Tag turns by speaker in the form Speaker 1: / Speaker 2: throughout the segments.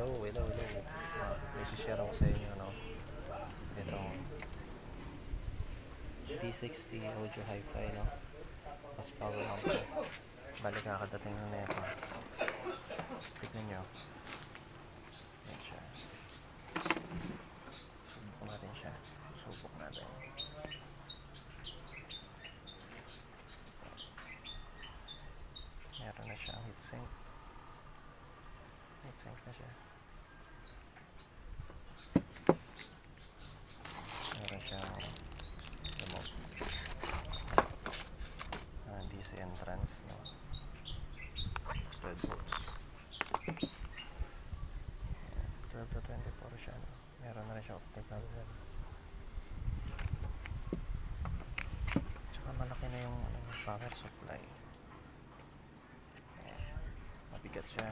Speaker 1: Hello, hello, hello. Ah, may share ako sa inyo, no? Itong P60 audio hi-fi, no? Mas power amp. Balik kakadating na nito. Tignan nyo. Yan siya. Subok natin siya. Subok natin. Meron na siyang heatsink. Heatsink na siya. Meron siyang remote. Ah, DC entrance, no? Bolts. Ayan, 12 to 24 siya, no? Meron na rin siya optical yan. Tsaka malaki na yung ano, power supply. Ayan. Mabigat siya.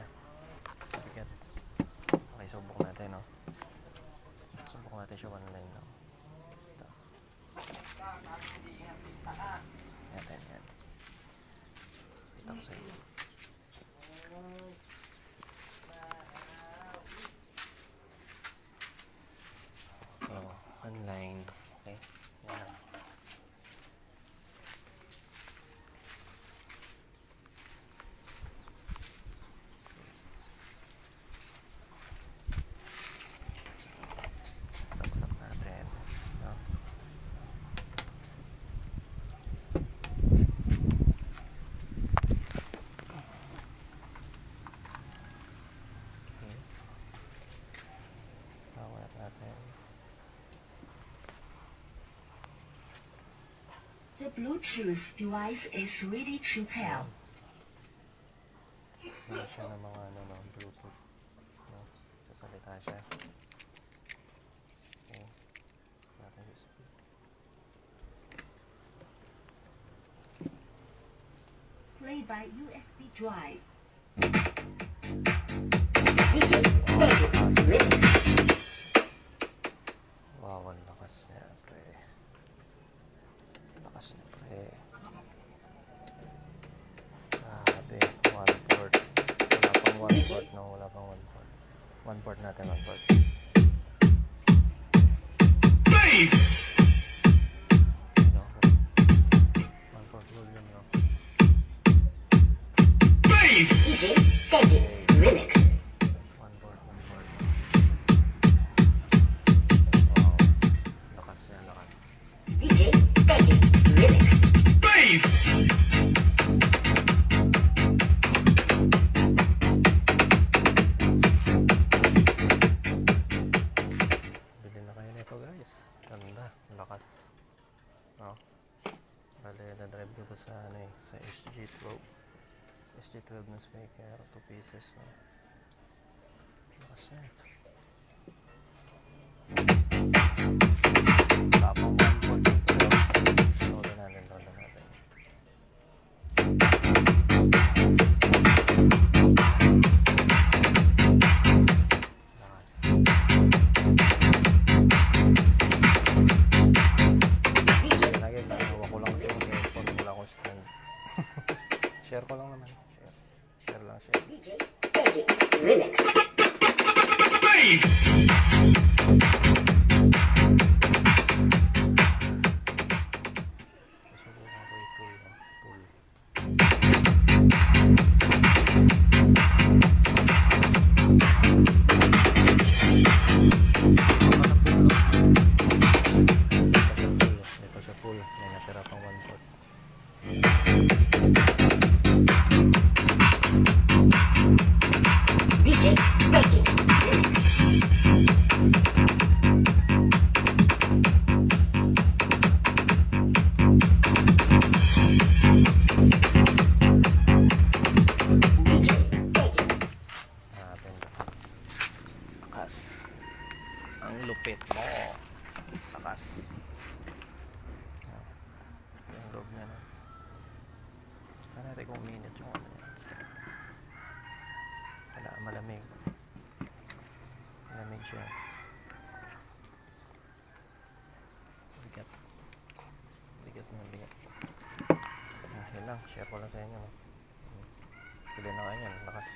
Speaker 2: The Bluetooth device is ready to pair. Play by USB drive.
Speaker 1: One port natin one port no one port volume no one na-drive ko to sa ano eh, sa SG12. SG12 na speaker, 2 pieces. No? Lakas yan. Share ko lang naman. Share. Share lang, share. I-pull. no? Pull. Ito sa pool. May natira pang one foot. Kung minute yung ano niya. Wala, malamig. Malamig siya. Bigat. Bigat na bigat. Ah, yun lang. Share ko lang sa inyo. Pili na kayo yan. Lakas.